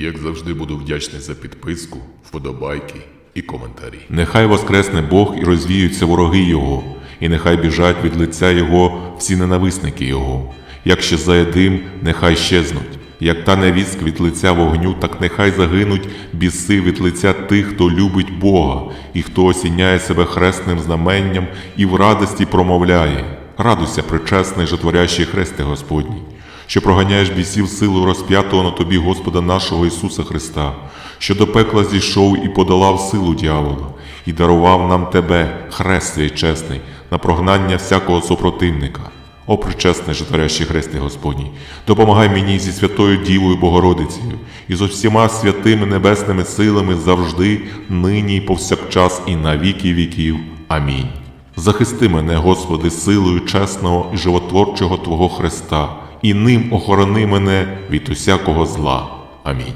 Як завжди буду вдячний за підписку, вподобайки і коментарі. Нехай воскресне Бог і розвіються вороги Його, і нехай біжать від лиця Його всі ненависники Його. Як щезає дим, нехай щезнуть. Як та невістка від лиця вогню, так нехай загинуть біси від лиця тих, хто любить Бога, і хто осіняє себе хресним знаменням і в радості промовляє. Радуйся, причесний, житворящий хресте Господній, що проганяєш бісів силу розп'ятого на тобі Господа нашого Ісуса Христа, що до пекла зійшов і подолав силу дьявола, і дарував нам тебе, хрест свій чесний, на прогнання всякого супротивника. О, причесний житворящий хресте Господній, допомагай мені зі святою Дівою Богородицею і з усіма святими небесними силами завжди, нині і повсякчас і на віки віків. Амінь. Захисти мене, Господи, силою чесного і животворчого Твого Христа, і ним охорони мене від усякого зла. Амінь.